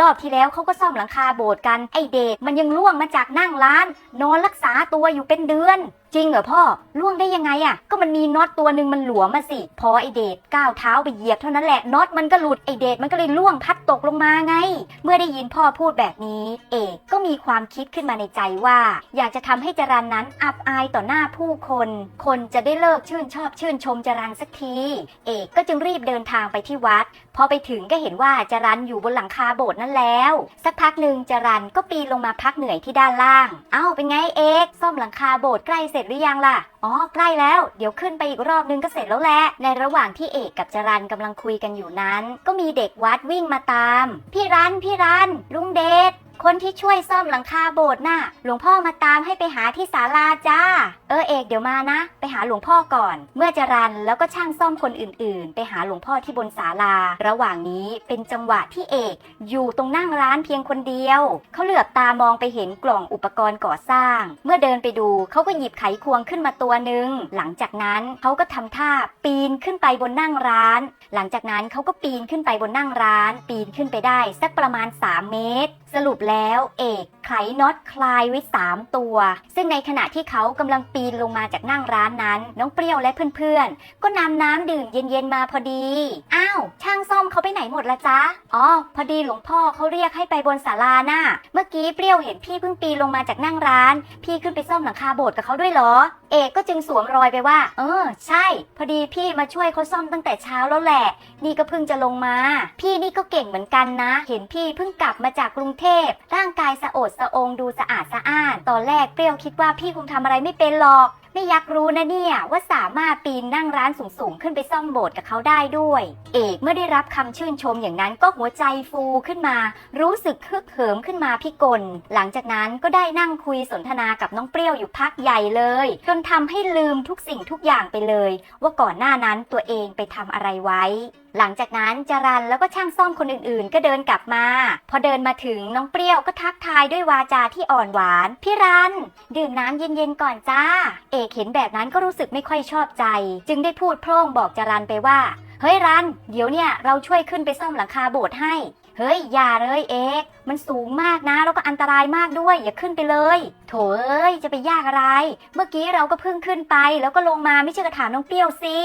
รอบที่แล้วเขาก็ซ่อมหลังคาโบสถ์กันไอเดชมันยังล่วงมาจากนั่งร้าน นอนรักษาตัวอยู่เป็นเดือน จริงเหรอพ่อล่วงได้ยังไงอะ่ะ ก็มันมีน็อตตัวหนึ่งมันหลวมมาสิ พอไอเดชก้าวเท้าไปเหยียบเท่านั้นแหละน็อตมันก็หลุดไอเดชมันก็เลยล่วงพัดตกลงมาไง เมื่อได้ยินพ่อพูดแบบนี้ เอกก็มีความคิดขึ้นมาในใจว่า อยากจะทำให้จรันนั้นอับอายต่อหน้าผู้คน คนจะได้เลิกชื่นชอบชื่นชมจรันสักที เอกก็จึงรีบเดินทางไปที่วัด พอไปถึงก็เห็นว่าจรันอยู่บนหลังคาโบสถ์นั่นแล้ว สักพักหนึ่งจรันก็ปีนลงมาพักเหนื่อยที่ด้านล่าง เอ้าเป็นไงเอกซ่อมหลังคาโบสถ์ใกล้เสร็จหรือยังล่ะ อ๋อ ใกล้แล้ว เดี๋ยวขึ้นไปอีกรอบนึงก็เสร็จแล้วแหละ ในระหว่างที่เอกกับจรันกำลังคุยกันอยู่นั้น ก็มีเด็กวัดวิ่งมาตาม พี่รัน พี่รัน ลุงเดช คนที่ช่วยซ่อมหลังคาโบสถ์น่ะ หลวงพ่อมาตามให้ไปหาที่ศาลาจ้า ออเอกเดี๋ยวมานะ ไปหาหลวงพ่อก่อน เมื่อจรันแล้วก็ช่างซ่อมคนอื่นๆ ไปหาหลวงพ่อที่บนศาลา ระหว่างนี้เป็นจังหวะที่เอกอยู่ตรงนั่งร้านเพียงคนเดียว เขาเหลือบตามองไปเห็นกล่องอุปกรณ์ก่อสร้าง เมื่อเดินไปดูเขาก็หยิบไขควงขึ้นมาตัวหนึ่งหลังจากนั้นเขาก็ทำท่าปีนขึ้นไปบนนั่งร้าน หลังจากนั้นเขาก็ปีนขึ้นไปบนนั่งร้าน ปีนขึ้นไปได้สักประมาณ 3 เมตร สรุปแล้วเอก ไขน็อตคลายไว้ 3 ตัว ซึ่งในขณะที่เขากำลังปีนลงมาจากนั่งร้านนั้น น้องเปรี้ยวและเพื่อนๆ ก็นำน้ำดื่มเย็นๆมาพอดี อ้าว ช่างซ่อมเขาไปไหนหมดละจ๊ะ อ๋อ พอดีหลวงพ่อเขาเรียกให้ไปบนศาลาน่ะ เมื่อกี้เปรี้ยวเห็นพี่เพิ่งปีนลงมาจากนั่งร้าน พี่ขึ้นไปซ่อมหลังคาโบสถ์กับเขาด้วยเหรอ เอกก็จึงสวมรอยไปว่า เออ ใช่ พอดีพี่มาช่วยเขาซ่อมตั้งแต่เช้าแล้วแหละ นี่ก็เพิ่งจะลงมา พี่นี่ก็เก่งเหมือนกันนะ เห็นพี่เพิ่งกลับมาจากกรุงเทพ ร่างกายสะโอดสะองดูสะอาดสะอ้าน ตอนแรกเปรี้ยวคิดว่าพี่คงทำอะไรไม่เป็นหรอก ไม่อยากรู้นะเนี่ยว่าสามารถปีนนั่งร้านสูงๆ ขึ้นไปซ่อมโบสถ์กับเขาได้ด้วย เอกเมื่อได้รับคำชื่นชมอย่างนั้นก็หัวใจฟูขึ้นมา รู้สึกฮึกเหิมขึ้นมาพิกล หลังจากนั้นก็ได้นั่งคุยสนทนากับน้องเปรี้ยวอยู่พักใหญ่เลย จนทำให้ลืมทุกสิ่งทุกอย่างไปเลย ว่าก่อนหน้านั้นตัวเองไปทำอะไรไว้หลังจากนั้นจรันแล้วก็ช่างซ่อมคนอื่นๆ ก็เดินกลับมา พอเดินมาถึงน้องเปรี้ยวก็ทักทายด้วยวาจาที่อ่อนหวาน พี่รัน ดื่มน้ำเย็นๆก่อนจ้า เอกเห็นแบบนั้นก็รู้สึกไม่ค่อยชอบใจ จึงได้พูดพร่องบอกจรันไปว่า เฮ้ยรัน เดี๋ยวเนี่ยเราช่วยขึ้นไปซ่อมหลังคาโบสถ์ให้ เฮ้ยอย่าเลยเอกมันสูงมากนะ แล้วก็อันตรายมากด้วย อย่าขึ้นไปเลย โถเอ้ยจะไปยากอะไร เมื่อกี้เราก็เพิ่งขึ้นไป แล้วก็ลงมาไม่เชื่อก็ถามน้องเปรี้ยวสิ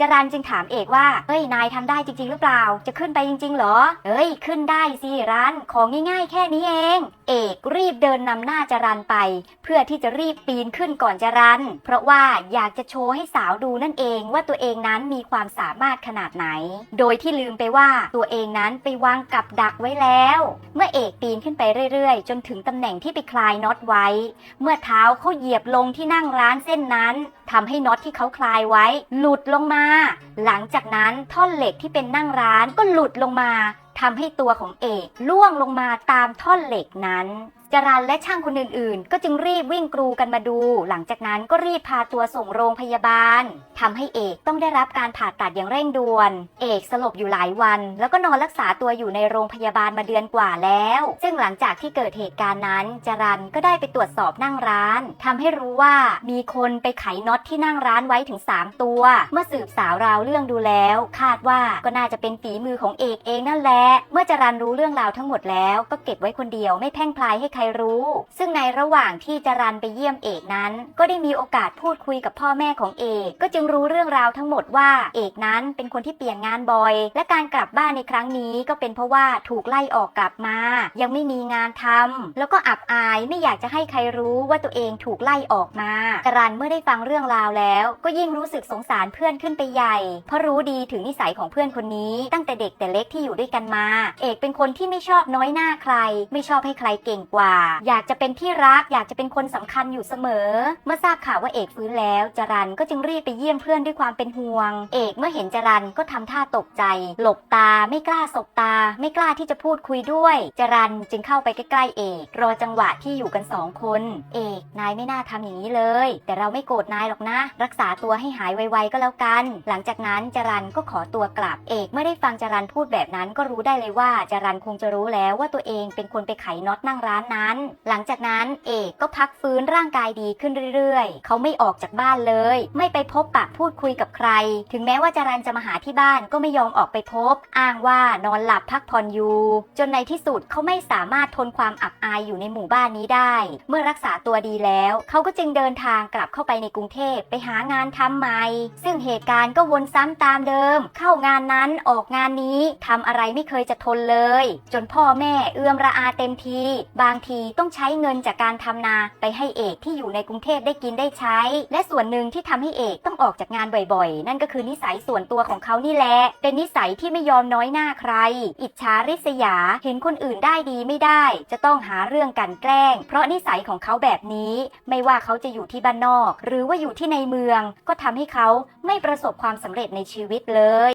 จรันจึงถามเอกว่าเฮ้ยนายทำได้จริง ๆ หรือเปล่า จะขึ้นไปจริงๆเหรอ เฮ้ยขึ้นได้สิรันของง่าย ๆ แค่นี้เอง เอกรีบเดินนำหน้าจรันไป เพื่อที่จะรีบปีนขึ้นก่อนจรันเพราะว่าอยากจะโชว์ให้สาวดูนั่นเองว่าตัวเองนั้นมีความสามารถขนาดไหน โดยที่ลืมไปว่าตัวเองนั้นไปวางกับดักไว้แล้ว เมื่อเอกปีนขึ้นไปเรื่อย ๆ จนถึงตำแหน่งที่ไปคลายน็อตไว้ เมื่อเท้าเขาเหยียบลงที่นั่งร้านเส้นนั้นทำให้น็อตที่เขาคลายไว้ หลุดลงมา หลังจากนั้นท่อนเหล็กที่เป็นนั่งร้านก็หลุดลงมาทำให้ตัวของเอกล่วงลงมาตามท่อนเหล็กนั้น จรันและช่างคนอื่นๆ ก็จึงรีบวิ่งกรูกันมาดู หลังจากนั้นก็รีบพาตัวส่งโรงพยาบาลทำให้เอกต้องได้รับการผ่าตัดอย่างเร่งด่วน เอกสลบอยู่หลายวัน แล้วก็นอนรักษาตัวอยู่ในโรงพยาบาลมาเดือนกว่าแล้ว ซึ่งหลังจากที่เกิดเหตุการณ์นั้น จรันก็ได้ไปตรวจสอบนั่งร้านทำให้รู้ว่ามีคนไปไขน็อตที่นั่งร้านไว้ถึง 3 ตัว เมื่อสืบสาวราวเรื่องดูแล้ว คาดว่าก็น่าจะเป็นฝีมือของเอกเองนั่นแหละ เมื่อจรันรู้เรื่องราวทั้งหมดแล้วก็เก็บไว้คนเดียวไม่แพร่งพลายให้ใครรู้ ซึ่งในระหว่างที่จรันไปเยี่ยมเอกนั้น ก็ได้มีโอกาสพูดคุยกับพ่อแม่ของเอก ก็จึงรู้เรื่องราวทั้งหมดว่าเอกนั้นเป็นคนที่เปลี่ยนงานบ่อย และการกลับบ้านในครั้งนี้ก็เป็นเพราะว่าถูกไล่ออกกลับมา ยังไม่มีงานทำแล้วก็อับอายไม่อยากจะให้ใครรู้ว่าตัวเองถูกไล่ออกมาจรันเมื่อได้ฟังเรื่องราวแล้ว ก็ยิ่งรู้สึกสงสารเพื่อนขึ้นไปใหญ่ เพราะรู้ดีถึงนิสัยของเพื่อนคนนี้ตั้งแต่เด็กแต่เล็กที่อยู่ด้วยกันมา เอกเป็นคนที่ไม่ชอบน้อยหน้าใคร ไม่ชอบให้ใครเก่งกว่าอยากจะเป็นที่รัก อยากจะเป็นคนสำคัญอยู่เสมอ เมื่อทราบข่าวว่าเอกฟื้นแล้วจรันก็จึงรีบไปเยี่ยมเพื่อนด้วยความเป็นห่วง เอกเมื่อเห็นจรันก็ทำท่าตกใจ หลบตาไม่กล้าสบตา ไม่กล้าที่จะพูดคุยด้วย จรันจึงเข้าไปใกล้ๆเอกรอจังหวะที่อยู่กันสองคน เอกนายไม่น่าทำอย่างนี้เลย แต่เราไม่โกรธนายหรอกนะ รักษาตัวให้หายไวๆก็แล้วกัน หลังจากนั้นจรันก็ขอตัวกลับ เอกเมื่อได้ฟังจรันพูดแบบนั้นก็รู้ได้เลยว่าจรันคงจะรู้แล้วว่าตัวเองเป็นคนไปไขน็อตนั่งร้านนั้นนั้น หลังจากนั้นเอกก็พักฟื้นร่างกายดีขึ้นเรื่อยๆ เขาไม่ออกจากบ้านเลย ไม่ไปพบปะพูดคุยกับใคร ถึงแม้ว่าจรันจะมาหาที่บ้านก็ไม่ยอมออกไปพบ อ้างว่านอนหลับพักผ่อนอยู่ จนในที่สุดเขาไม่สามารถทนความอับอายอยู่ในหมู่บ้านนี้ได้ เมื่อรักษาตัวดีแล้ว เขาก็จึงเดินทางกลับเข้าไปในกรุงเทพไปหางานทำใหม่ ซึ่งเหตุการณ์ก็วนซ้ำตามเดิม เข้างานนั้นออกงานนี้ทำอะไรไม่เคยจะทนเลย จนพ่อแม่เอื้อมระอาเต็มที บางทีต้องใช้เงินจากการทำนาไปให้เอกที่อยู่ในกรุงเทพได้กินได้ใช้ และส่วนหนึ่งที่ทำให้เอกต้องออกจากงานบ่อยๆ นั่นก็คือนิสัยส่วนตัวของเขานี่แหละ เป็นนิสัยที่ไม่ยอมน้อยหน้าใคร อิจฉาริษยา เห็นคนอื่นได้ดีไม่ได้ จะต้องหาเรื่องกันแกล้ง เพราะนิสัยของเขาแบบนี้ ไม่ว่าเขาจะอยู่ที่บ้านนอก หรือว่าอยู่ที่ในเมือง ก็ทำให้เขาไม่ประสบความสำเร็จในชีวิตเลย